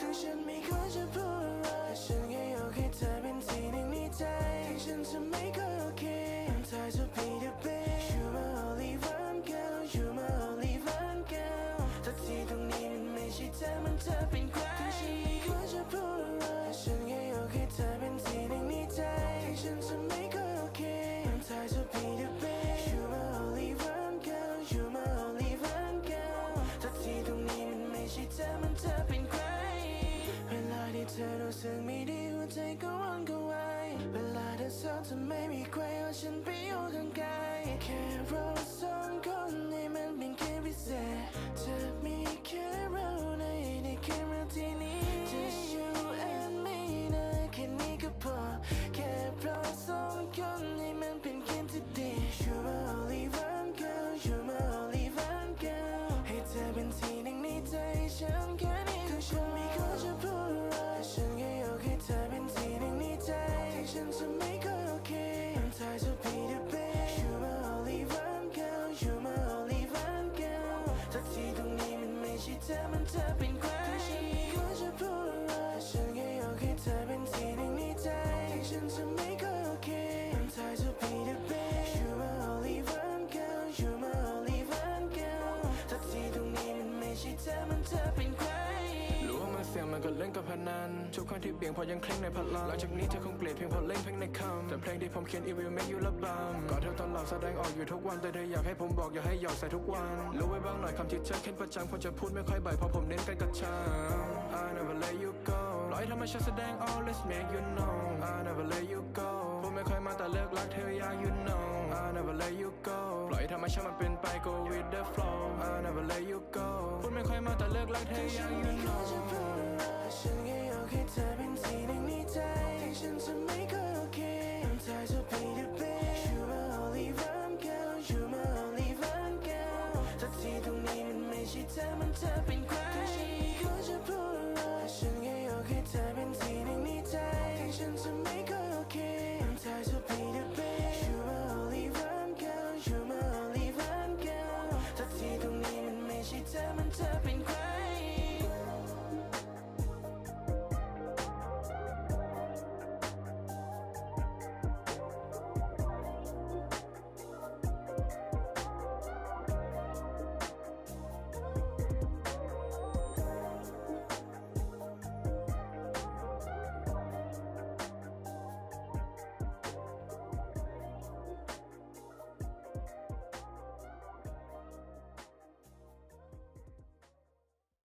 ถึงฉันไม่ควรจะพูดอะไรฉันแค่อยากให้เธอเป็นที่หนึ่งในใจถึงฉันจะไม่ค่อยโอเค I'm tired to be the best You my only one girl You my only one girl แต่ที่ตรงนี้มันไม่ใช่เธอมันเธอเป็นใครถึงฉันไม่ควรจะพูดอะไรฉันแค่อยากให้เธอเป็นที่หนึ่งในใจถึงฉันจะไม่ค่อยโอเค I'm tired to be the best You my only one girl You my only one girl แต่ที่ตรงนี้มันไม่ใช่เธอมันเธอ รู้สึกไม่ดีหัวใจก็ร้อนก็ไหวเวลาเธอเศร้าจะไม่มีใครเอาฉันไปอยู่ข้างกายแค่เราสองคนให้มันเป็นแค่พิเศษจะมีแค่เราในในแค่เราที่นี้ Just you and me นะแค่นี้ก็พอแค่เราสองคนให้มันเป็นแค่ที่ดี You're my only one girl You're my only one girl ให้เธอเป็นที่หนึ่งในใจฉันแค่ ที่ฉั มันเสี่ยงก็เล่นกับพนันทุกครั้งที่เบี่ยงพอยังเคร่งในพลังหลังจากนี้เธอคงเกลียดเพียงพอเล่นเพียงในคำแต่เพลงที่ผมเขียน it will make you ระบำก็เธอตอนหลังแสดงออกอยู่ทุกวันแต่เธออยากให้ผมบอกอย่าให้หยอกใส่ทุกวันรู้ไว้บ้างหน่อยคำที่เธอเค้นประจำควรจะพูดไม่ค่อยบ่อยเพราะผมเน้นกันกระชัง I never let you go ปล่อยธรรมชาติแสดงออก let's make you know I never let you go พูดไม่ค่อยมาแต่เลิกรักเธออยาก you know I never let you go ปล่อยธรรมชาติมันเป็นไป go with the flow I never let you go พูดไม่ค่อยมาแต่เลิกรักเธออยาก you ใช่เธอมันเธอเป็นใครก็จะพูดอฉันแค่อยากให้เธอเป็นที่หนึ่งในใจถึงฉันจะไม่